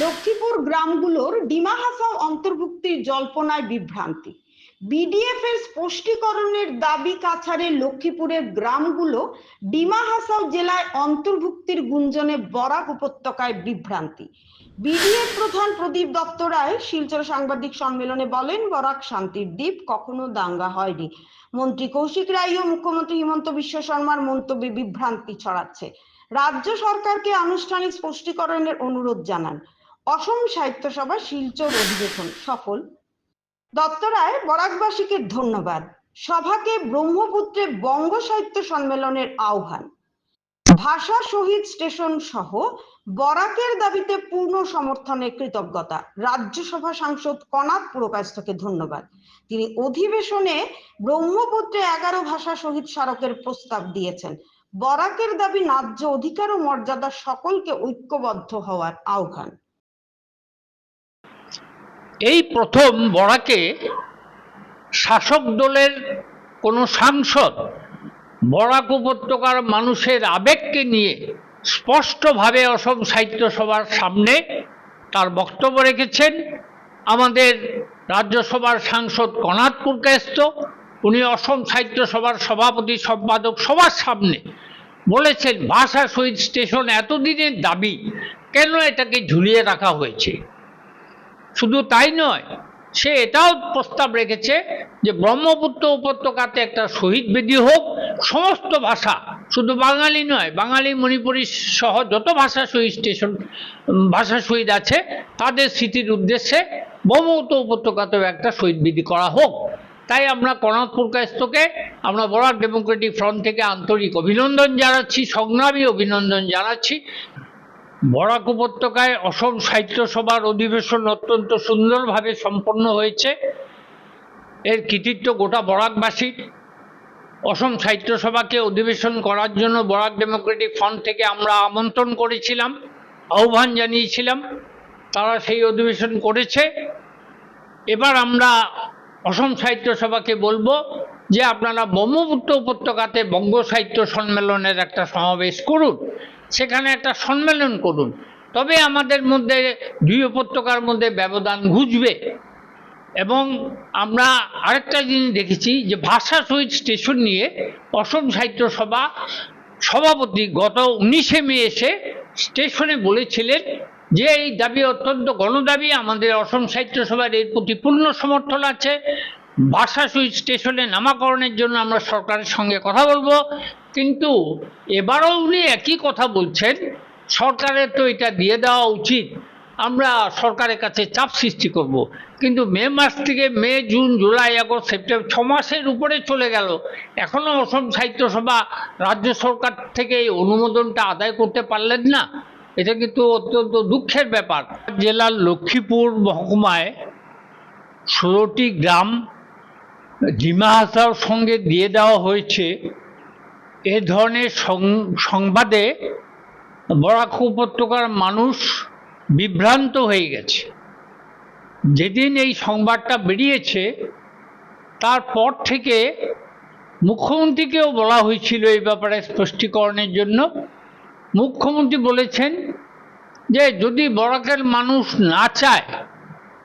লক্ষ্মীপুর গ্রামগুলোর ডিমা হাসাও অন্তর্ভুক্তির জল্পনায় বিভ্রান্তি। বিডিএফ এর স্পষ্টীকরণের দাবি কাছাড়ে লক্ষ্মীপুরের গ্রামগুলো ডিমা হাসাও জেলায় অন্তর্ভুক্তির গুঞ্জনে বরাক উপত্যকায় বিভ্রান্তি। বিডিএফ প্রধান প্রদীপ দত্ত রায় শিলচর সাংবাদিক সম্মেলনে বলেন, বরাক শান্তির দ্বীপ কখনো দাঙ্গা হয়নি। মন্ত্রী কৌশিক রায় ও মুখ্যমন্ত্রী হিমন্ত বিশ্ব শর্মার মন্তব্যে বিভ্রান্তি ছড়াচ্ছে। রাজ্য সরকারকে আনুষ্ঠানিক স্পষ্টীকরণের অনুরোধ জানান। অসম সাহিত্য সভা শিলচর অধিবেশন সফল। দত্ত রায় বরাকবাসীকে ধন্যবাদ। সভাকে ব্রহ্মপুত্রে বঙ্গ সাহিত্য সম্মেলনের আহ্বান। ভাষা শহীদ স্টেশন সহ বরাকের দাবিতে পূর্ণ সমর্থনে কৃতজ্ঞতা। রাজ্যসভা সাংসদ কনাথ পুরকায়স্থকে ধন্যবাদ। তিনি অধিবেশনে ব্রহ্মপুত্রে এগারো ভাষা শহীদ স্মারকের প্রস্তাব দিয়েছেন। বরাকের দাবি ন্যায্য অধিকার ও মর্যাদা সকলকে ঐক্যবদ্ধ হওয়ার আহ্বান। এই প্রথম বরাকে শাসক দলের কোনো সাংসদ বরাক উপত্যকার মানুষের আবেগকে নিয়ে স্পষ্টভাবে অসম সাহিত্য সভার সামনে তার বক্তব্য রেখেছেন আমাদের রাজ্যসভার সাংসদ কনাথ পুরকায়স্ত উনি অসম সাহিত্য সভার সভাপতি, সম্পাদক, সবার সামনে বলেছেন, ভাষা শহীদ স্টেশন এতদিনের দাবি, কেন এটাকে ঝুলিয়ে রাখা হয়েছে? শুধু তাই নয়, সে এটাও প্রস্তাব রেখেছে যে ব্রহ্মপুত্র উপত্যকাতে একটা শহীদ বেদি হোক, সমস্ত ভাষা, শুধু বাঙালি নয়, বাঙালি মণিপুরী সহ যত ভাষা শহীদ স্টেশন ভাষা শহীদ আছে, তাদের স্মৃতির উদ্দেশ্যে ব্রহ্মপুত্র উপত্যকাতেও একটা শহীদ বিধি করা হোক। তাই আমরা কনাথপুর কাস্তকে আমরা বরাক ডেমোক্রেটিক ফ্রন্ট থেকে আন্তরিক অভিনন্দন জানাচ্ছি, সংগ্রামী অভিনন্দন জানাচ্ছি। বরাক উপত্যকায় অসম সাহিত্য সভার অধিবেশন অত্যন্ত সুন্দরভাবে সম্পন্ন হয়েছে। এর কৃতিত্ব গোটা বরাকবাসীর অসম সাহিত্য সভাকে অধিবেশন করার জন্য বরাক ডেমোক্রেটিক ফ্রন্ট থেকে আমরা আমন্ত্রণ করেছিলাম, আহ্বান জানিয়েছিলাম। তারা সেই অধিবেশন করেছে। এবার আমরা অসম সাহিত্য সভাকে বলব যে আপনারা ব্রহ্মপুত্র উপত্যকাতে বঙ্গ সাহিত্য সম্মেলনের একটা সমাবেশ করুন। সেখানে একটা সম্মেলন করুন। তবে আমাদের মধ্যে দুই উপত্যকার মধ্যে ব্যবধান ঘুচবে। এবং আমরা আরেকটা জিনিস দেখেছি যে ভাষা শহীদ স্টেশন নিয়ে অসম সাহিত্য সভা সভাপতি গত উনিশে মে এসে স্টেশনে বলেছিলেন যে এই দাবি অত্যন্ত গণদাবি। আমাদের অসম সাহিত্য সভার এর প্রতি পূর্ণ সমর্থন আছে। ভাষা শহীদ স্টেশনে নামাকরণের জন্য আমরা সরকারের সঙ্গে কথা বলব। কিন্তু এবারও উনি একই কথা বলছেন, সরকারের তো এটা দিয়ে দেওয়া উচিত। আমরা সরকারের কাছে চাপ সৃষ্টি করব। কিন্তু মে মাস থেকে May, June, July, August, September ছ মাসের উপরে চলে গেল। এখনও অসম সাহিত্য সভা রাজ্য সরকার থেকে এই অনুমোদনটা আদায় করতে পারলেন না। এটা কিন্তু অত্যন্ত দুঃখের ব্যাপার। জেলার লক্ষ্মীপুর মহকুমায় ষোলোটি গ্রাম ডিমা হাসার সঙ্গে দিয়ে দেওয়া হয়েছে এ ধরনের সংবাদে বরাক উপত্যকার মানুষ বিভ্রান্ত হয়ে গেছে। যেদিন এই সংবাদটা বেরিয়েছে, তারপর থেকে মুখ্যমন্ত্রীকেও বলা হয়েছিল এই ব্যাপারে স্পষ্টীকরণের জন্য। মুখ্যমন্ত্রী বলেছেন যে, যদি বরাকের মানুষ না চায়,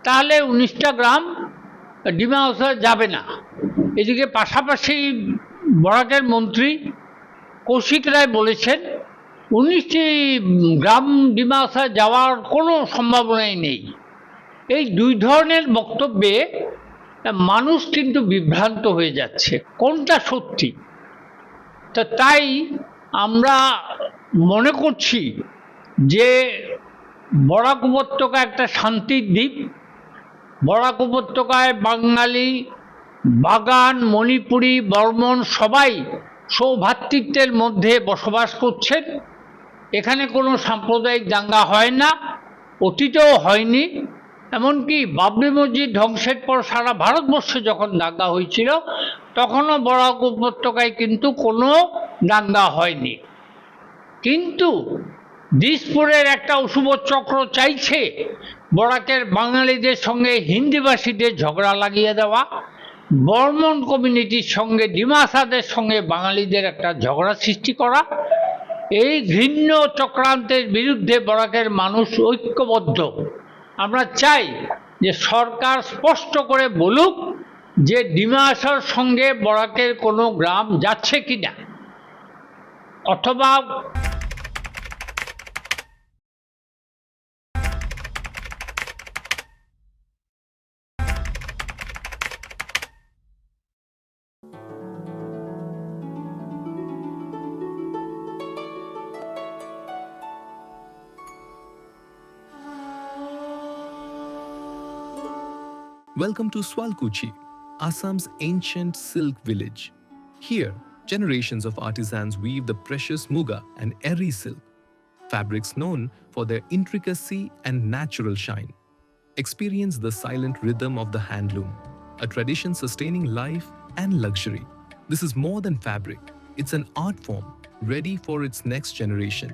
তাহলে উনিশটা গ্রাম ডিমা যাবে না। এদিকে পাশাপাশি বরাকের মন্ত্রী কৌশিক রায় বলেছেন, উনিশটি গ্রাম ডিমাসা যাওয়ার কোনো সম্ভাবনাই নেই। এই দুই ধরনের বক্তব্যে মানুষ কিন্তু বিভ্রান্ত হয়ে যাচ্ছে। কোনটা সত্যি? তা তাই আমরা মনে করছি যে বরাক উপত্যকা একটা শান্তির দ্বীপ। বরাক উপত্যকায় বাঙালি বাগান, মণিপুরি বর্মন সবাই সৌভ্রাতৃত্বের মধ্যে বসবাস করছেন। এখানে কোনো সাম্প্রদায়িক দাঙ্গা হয় না, অতীতেও হয়নি। এমনকি বাবরি মসজিদ ধ্বংসের পর সারা ভারতবর্ষে যখন দাঙ্গা হয়েছিল, তখনও বরাক উপত্যকায় কিন্তু কোনো দাঙ্গা হয়নি। কিন্তু দিসপুরের একটা অশুভ চক্র চাইছে বরাকের বাঙালিদের সঙ্গে হিন্দিভাষীদের ঝগড়া লাগিয়ে দেওয়া। বর্মন কমিউনিটির সঙ্গে, ডিমাসাদের সঙ্গে বাঙালিদের একটা ঝগড়া সৃষ্টি করা। এই ঘৃণ্য চক্রান্তের বিরুদ্ধে বরাকের মানুষ ঐক্যবদ্ধ। আমরা চাই যে সরকার স্পষ্ট করে বলুক যে ডিমাসার সঙ্গে বরাকের কোনো গ্রাম যাচ্ছে কিনা। অথবা Welcome to Swalkuchi, Assam's ancient silk village. Here, generations of artisans weave the precious muga and eri silk, fabrics known for their intricacy and natural shine. Experience the silent rhythm of the handloom, a tradition sustaining life and luxury. This is more than fabric, it's an art form ready for its next generation.